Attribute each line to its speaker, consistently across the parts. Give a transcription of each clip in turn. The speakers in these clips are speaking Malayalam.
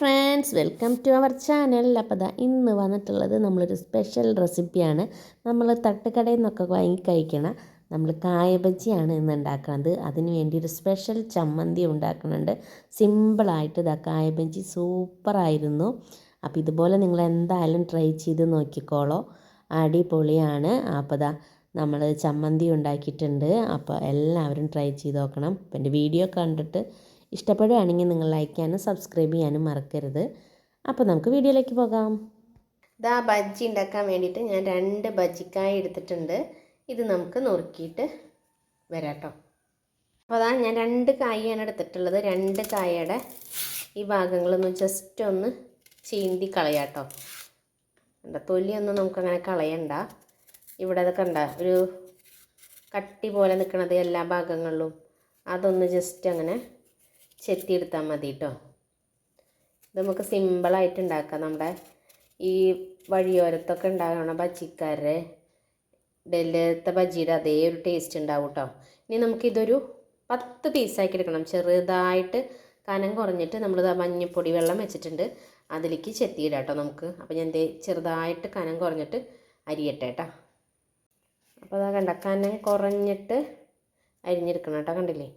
Speaker 1: Friends welcome to our channel. അപ്പോൾ ദാ ഇന്ന് വന്നിട്ടുള്ളത് നമ്മളൊരു സ്പെഷ്യൽ റെസിപ്പിയാണ്. നമ്മൾ തട്ടുകടയിൽ നിന്നൊക്കെ വാങ്ങി കഴിക്കണ നമ്മൾ കായബജിയാണ് ഇന്ന് ഉണ്ടാക്കുന്നത് അതിന് വേണ്ടി ഒരു സ്പെഷ്യൽ ചമ്മന്തി ഉണ്ടാക്കുന്നുണ്ട് സിമ്പിളായിട്ട് ഇതാ കായ ബജി സൂപ്പറായിരുന്നു അപ്പോൾ ഇതുപോലെ നിങ്ങൾ എന്തായാലും ട്രൈ ചെയ്ത് നോക്കിക്കോളോ. അടിപൊളിയാണ്. അപ്പോൾ ദാ നമ്മൾ ചമ്മന്തി ഉണ്ടാക്കിയിട്ടുണ്ട്. അപ്പോൾ എല്ലാവരും ട്രൈ ചെയ്ത് നോക്കണം. എന്റെ വീഡിയോ കണ്ടിട്ട് ഇഷ്ടപ്പെടുകയാണെങ്കിൽ നിങ്ങൾ ലൈക്ക് ചെയ്യാനും സബ്സ്ക്രൈബ് ചെയ്യാനും മറക്കരുത്. അപ്പോൾ നമുക്ക് വീഡിയോയിലേക്ക് പോകാം.
Speaker 2: ഇതാ ബജ്ജി ഉണ്ടാക്കാൻ വേണ്ടിയിട്ട് ഞാൻ രണ്ട് ബജ്ജിക്കായ എടുത്തിട്ടുണ്ട്. ഇത് നമുക്ക് നുറുക്കിയിട്ട് വരാം കേട്ടോ അപ്പോൾ അതാ ഞാൻ രണ്ട് കായാണ് എടുത്തിട്ടുള്ളത്. രണ്ട് കായയുടെ ഈ ഭാഗങ്ങളൊന്ന് ജസ്റ്റ് ഒന്ന് ചീന്തി കളയാട്ടോ. എന്താ തൊലിയൊന്നും നമുക്കങ്ങനെ കളയണ്ട. ഇവിടെ അതൊക്കെ കണ്ട ഒരു കട്ടി പോലെ നിൽക്കണത് എല്ലാ ഭാഗങ്ങളിലും. അതൊന്ന് ജസ്റ്റ് അങ്ങനെ ചെത്തിയെടുത്താൽ മതി കേട്ടോ ഇത് നമുക്ക് സിമ്പിളായിട്ട് ഉണ്ടാക്കാം. നമ്മുടെ ഈ വഴിയോരത്തൊക്കെ ഉണ്ടാകണ ബജിക്കാരുടെ ഡൽഹിത്തെ ബജിയുടെ അതേ ഒരു ടേസ്റ്റ് ഉണ്ടാവും കേട്ടോ ഇനി നമുക്കിതൊരു പത്ത് പീസാക്കി എടുക്കണം. ചെറുതായിട്ട് കനം കുറഞ്ഞിട്ട് നമ്മൾ മഞ്ഞപ്പൊടി വെള്ളം വെച്ചിട്ടുണ്ട്. അതിലേക്ക് ചെത്തിയിടാം കേട്ടോ നമുക്ക്. അപ്പോൾ ഞാൻ ചെറുതായിട്ട് കനം കുറഞ്ഞിട്ട് അരിയട്ടെ കേട്ടോ അപ്പോൾ അതാ കണ്ട കനം കുറഞ്ഞിട്ട് അരിഞ്ഞെടുക്കണം കേട്ടോ കണ്ടില്ലേ?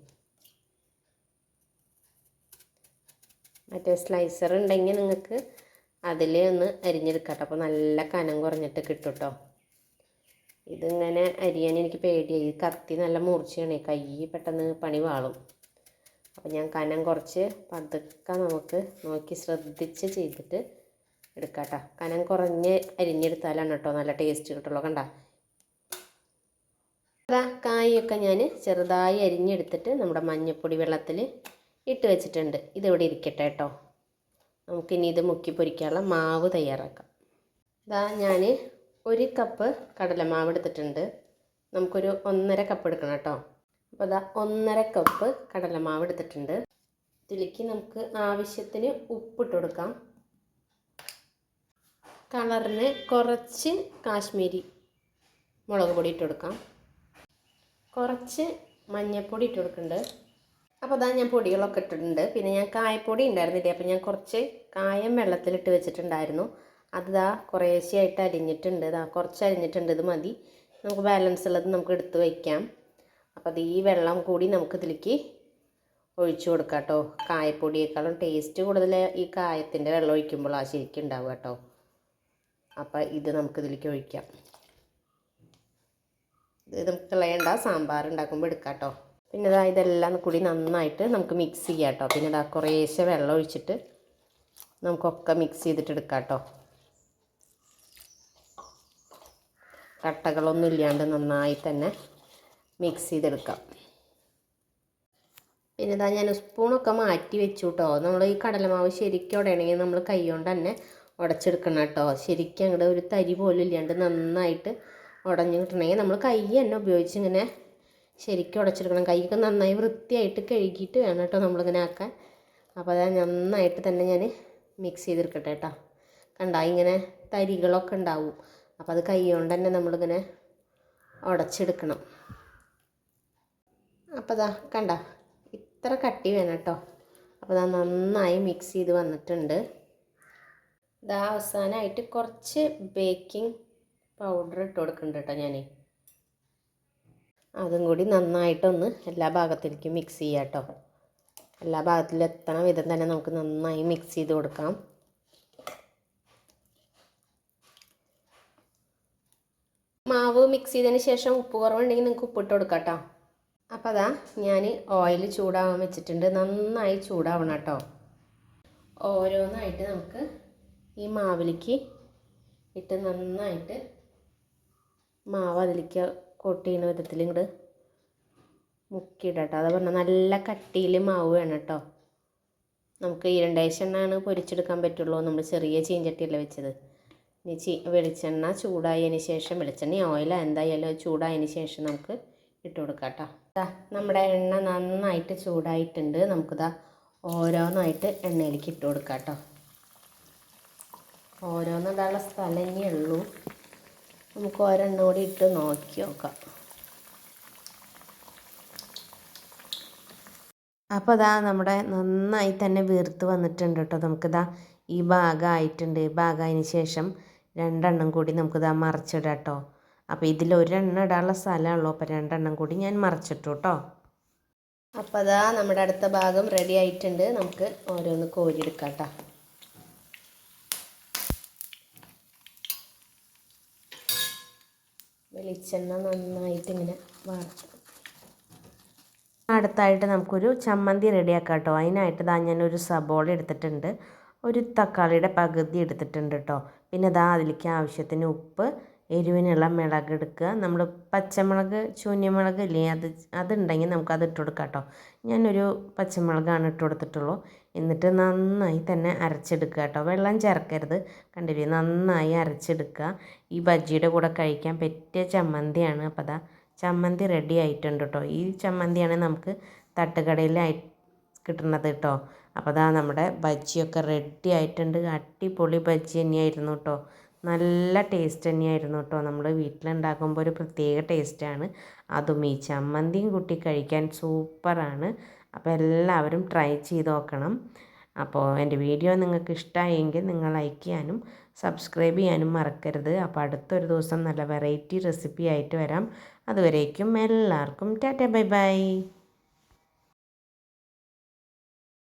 Speaker 2: മറ്റേ സ്ലൈസർ ഉണ്ടെങ്കിൽ നിങ്ങൾക്ക് അതിൽ ഒന്ന് അരിഞ്ഞെടുക്കട്ടെ. അപ്പോൾ നല്ല കനം കുറഞ്ഞിട്ട് കിട്ടും കേട്ടോ ഇതിങ്ങനെ അരിയാൻ എനിക്ക് പേടിയായി. കത്തി നല്ല മുറിച്ചാണ് കൈ പെട്ടെന്ന് പണി വാളും. അപ്പോൾ ഞാൻ കനം കുറച്ച് പതുക്കെ നമുക്ക് നോക്കി ശ്രദ്ധിച്ച് ചെയ്തിട്ട് എടുക്കാട്ടോ. കനം കുറഞ്ഞ് അരിഞ്ഞെടുത്താലാണ് കേട്ടോ നല്ല ടേസ്റ്റ് കിട്ടുള്ളൂ. കണ്ട? കായൊക്കെ ഞാൻ ചെറുതായി അരിഞ്ഞെടുത്തിട്ട് നമ്മുടെ മഞ്ഞൾപ്പൊടി വെള്ളത്തിൽ ഇട്ട് വെച്ചിട്ടുണ്ട്. ഇതിവിടെ ഇരിക്കട്ടെ കേട്ടോ. നമുക്കിനി ഇത് മുക്കി പൊരിക്കാനുള്ള മാവ് തയ്യാറാക്കാം. ഇതാ ഞാൻ ഒരു കപ്പ് കടലമാവ് എടുത്തിട്ടുണ്ട്. നമുക്കൊരു ഒന്നര കപ്പ് എടുക്കണം കേട്ടോ. അപ്പോൾ അതാ ഒന്നര കപ്പ് കടലമാവ് എടുത്തിട്ടുണ്ട്. ഇതിലേക്ക് നമുക്ക് ആവശ്യത്തിന് ഉപ്പിട്ട് കൊടുക്കാം. കളറിന് കുറച്ച് കാശ്മീരി മുളക് പൊടി ഇട്ട് കൊടുക്കാം. കുറച്ച് മഞ്ഞൾപ്പൊടി ഇട്ട് കൊടുക്കുന്നുണ്ട്. അപ്പോൾ അതാ ഞാൻ പൊടികളൊക്കെ ഇട്ടിട്ടുണ്ട്. പിന്നെ ഞാൻ കായപ്പൊടി ഉണ്ടായിരുന്നില്ലേ? അപ്പോൾ ഞാൻ കുറച്ച് കായം വെള്ളത്തിലിട്ട് വെച്ചിട്ടുണ്ടായിരുന്നു. അത് ദാ കുറേശ്ശെയായിട്ട് അരിഞ്ഞിട്ടുണ്ട്. ഇതാ കുറച്ച് അരിഞ്ഞിട്ടുണ്ട്. ഇത് മതി. നമുക്ക് ബാലൻസ് ഉള്ളത് നമുക്ക് എടുത്ത് വയ്ക്കാം അപ്പോൾ അത് ഈ വെള്ളം കൂടി നമുക്ക് ഇതിലേക്ക് ഒഴിച്ചു കൊടുക്കാം കേട്ടോ. കായപ്പൊടിയേക്കാളും ടേസ്റ്റ് കൂടുതൽ ഈ കായത്തിന്റെ വെള്ളം ഒഴിക്കുമ്പോഴാണ് ശരിക്കും ഉണ്ടാവുക കേട്ടോ. അപ്പോൾ ഇത് നമുക്ക് ഇതിലേക്ക് ഒഴിക്കാം. ഇത് നമുക്ക് കളയണ്ട സാമ്പാർ ഉണ്ടാക്കുമ്പോൾ എടുക്കാം കേട്ടോ. പിന്നെ ഇതാ ഇതെല്ലാം കൂടി നന്നായിട്ട് നമുക്ക് മിക്സ് ചെയ്യാം കേട്ടോ പിന്നെ ഇതാ കുറേശ്ശെ വെള്ളം ഒഴിച്ചിട്ട് നമുക്കൊക്കെ മിക്സ് ചെയ്തിട്ട് എടുക്കാം കേട്ടോ കട്ടകളൊന്നും ഇല്ലാണ്ട് നന്നായി തന്നെ മിക്സ് ചെയ്തെടുക്കാം. പിന്നെ ഇതാ ഞാൻ സ്പൂണൊക്കെ മാറ്റി വെച്ചു കേട്ടോ നമ്മൾ ഈ കടലമാവ് ശരിക്കും ഉടയണമെങ്കിൽ നമ്മൾ കൈ കൊണ്ട് തന്നെ ഉടച്ചെടുക്കണം കേട്ടോ ശരിക്കും അങ്ങോട്ട് ഒരു തരി പോലും ഇല്ലാണ്ട് നന്നായിട്ട് ഉടഞ്ഞു കിട്ടണമെങ്കിൽ നമ്മൾ കൈ തന്നെ ഉപയോഗിച്ച് ഇങ്ങനെ ശരിക്കും ഉടച്ചെടുക്കണം. കൈയൊക്കെ നന്നായി വൃത്തിയായിട്ട് കഴുകിയിട്ട് വേണം കേട്ടോ നമ്മളിങ്ങനെ ആക്കാൻ. അപ്പോൾ അത് നന്നായിട്ട് തന്നെ ഞാൻ മിക്സ് ചെയ്തെടുക്കട്ടെ കേട്ടോ. കണ്ട? ഇങ്ങനെ തരികളൊക്കെ ഉണ്ടാവും. അപ്പോൾ അത് കൈ കൊണ്ട് തന്നെ നമ്മളിങ്ങനെ ഉടച്ചെടുക്കണം. അപ്പോൾ അതാ കണ്ട? ഇത്ര കട്ടി വേണം കേട്ടോ. അപ്പോൾ അതാ നന്നായി മിക്സ് ചെയ്ത് വന്നിട്ടുണ്ട്. ഇതാ അവസാനമായിട്ട് കുറച്ച് ബേക്കിംഗ് പൗഡർ ഇട്ട് കൊടുക്കുന്നുണ്ട് കേട്ടോ ഞാൻ അതും കൂടി നന്നായിട്ടൊന്ന് എല്ലാ ഭാഗത്തേക്കും മിക്സ് ചെയ്യാം കേട്ടോ എല്ലാ ഭാഗത്തിലും എത്തണ വിധം തന്നെ നമുക്ക് നന്നായി മിക്സ് ചെയ്ത് കൊടുക്കാം. മാവ് മിക്സ് ചെയ്തതിന് ശേഷം ഉപ്പ് കുറവുണ്ടെങ്കിൽ നിങ്ങൾക്ക് ഉപ്പിട്ട് കൊടുക്കാം കേട്ടോ അപ്പോൾ അതാ ഞാൻ ഓയിൽ ചൂടാവാൻ വെച്ചിട്ടുണ്ട്. നന്നായി ചൂടാവണം കേട്ടോ ഓരോന്നായിട്ട് നമുക്ക് ഈ മാവിലേക്ക് ഇട്ട് നന്നായിട്ട് മാവ് അതിലേക്ക് കൊട്ട് ചെയ്യുന്ന വിധത്തിൽ ഇങ്ങോട്ട് മുക്കിയിടാം കേട്ടോ അത് പറഞ്ഞാൽ നല്ല കട്ടിയിൽ മാവ് വേണം കേട്ടോ. നമുക്ക് ഇരണ്ടേശെണ്ണയാണ് പൊരിച്ചെടുക്കാൻ പറ്റുള്ളൂ. നമ്മൾ ചെറിയ ചീഞ്ചട്ടിയല്ല വെച്ചത്. ഇനി ചീ വെളിച്ചെണ്ണ ചൂടായതിന് ശേഷം വെളിച്ചെണ്ണ ഓയിൽ എന്തായാലും ചൂടായതിന് ശേഷം നമുക്ക് ഇട്ട് കൊടുക്കാം കേട്ടോ. നമ്മുടെ എണ്ണ നന്നായിട്ട് ചൂടായിട്ടുണ്ട്. നമുക്കിതാ ഓരോന്നായിട്ട് എണ്ണയിലേക്ക് ഇട്ട് കൊടുക്കാം കേട്ടോ. ഓരോന്നിടാനുള്ള സ്ഥലം ഇനിയുള്ളൂ നമുക്ക് ഒരെണ്ണം കൂടി ഇട്ട് നോക്കി നോക്കാം. അപ്പോൾ അതാ നമ്മുടെ നന്നായി തന്നെ വീർത്ത് വന്നിട്ടുണ്ട് കേട്ടോ. നമുക്കിതാ ഈ ഭാഗമായിട്ടുണ്ട്. ഈ ഭാഗമായതിന് ശേഷം രണ്ടെണ്ണം കൂടി നമുക്കിതാ മറിച്ചിടാം കേട്ടോ. അപ്പോൾ ഇതിൽ ഒരെണ്ണം ഇടാനുള്ള സ്ഥലമുള്ളൂ അപ്പോൾ രണ്ടെണ്ണം കൂടി ഞാൻ മറിച്ചിട്ടു കേട്ടോ. അപ്പോൾ അതാ നമ്മുടെ അടുത്ത ഭാഗം റെഡി ആയിട്ടുണ്ട്. നമുക്ക് ഓരോന്ന് കോരി എടുക്കാം കേട്ടോ. വെളിച്ചെണ്ണ നന്നായിട്ട് ഇങ്ങനെ വറുത്ത് അടുത്തായിട്ട് നമുക്കൊരു ചമ്മന്തി റെഡിയാക്കാം കേട്ടോ അതിനായിട്ട് ഇതാ ഞാനൊരു സബോള എടുത്തിട്ടുണ്ട്. ഒരു തക്കാളിയുടെ പകുതി എടുത്തിട്ടുണ്ട് കേട്ടോ പിന്നെ ദാ അതിലേക്ക് ആവശ്യത്തിന് ഉപ്പ് എരിവിനുള്ള മുളക് എടുക്കുക. നമ്മൾ പച്ചമുളക് ശൂന്യമുളക് ഇല്ലേ അത് അതുണ്ടെങ്കിൽ നമുക്ക് അത് ഇട്ട് കൊടുക്കാം കേട്ടോ ഞാനൊരു പച്ചമുളകാണ് ഇട്ട് കൊടുത്തിട്ടുള്ളൂ. എന്നിട്ട് നന്നായി തന്നെ അരച്ചെടുക്കുക കേട്ടോ. വെള്ളം ചേർക്കരുത്. കണ്ടില്ലേ? നന്നായി അരച്ചെടുക്കുക. ഈ ബജ്ജിയുടെ കൂടെ കഴിക്കാൻ പറ്റിയ ചമ്മന്തിയാണ്. അപ്പോൾ അതാ ചമ്മന്തി റെഡി ആയിട്ടുണ്ട് കേട്ടോ. ഈ ചമ്മന്തിയാണ് നമുക്ക് തട്ടുകടയിലായി കിട്ടുന്നത് കേട്ടോ. അപ്പോൾ അതാ നമ്മുടെ ബജ്ജിയൊക്കെ റെഡി ആയിട്ടുണ്ട്. അടിപൊളി ബജ്ജി തന്നെയായിരുന്നു കേട്ടോ. നല്ല ടേസ്റ്റ് തന്നെയായിരുന്നു കേട്ടോ. നമ്മൾ വീട്ടിലുണ്ടാക്കുമ്പോൾ ഒരു പ്രത്യേക ടേസ്റ്റാണ് അതും ഈ ചമ്മന്തിയും കൂട്ടി കഴിക്കാൻ സൂപ്പറാണ് അപ്പോൾ എല്ലാവരും ട്രൈ ചെയ്ത് നോക്കണം. അപ്പോൾ എന്റെ വീഡിയോ നിങ്ങൾക്ക് ഇഷ്ടമായെങ്കിൽ നിങ്ങൾ ലൈക്ക് ചെയ്യാനും സബ്സ്ക്രൈബ് ചെയ്യാനും മറക്കരുത്. അപ്പോൾ അടുത്തൊരു ദിവസം നല്ല വെറൈറ്റി റെസിപ്പി ആയിട്ട് വരാം. അതുവരേക്കും എല്ലാവർക്കും ടാറ്റ ബൈ ബൈ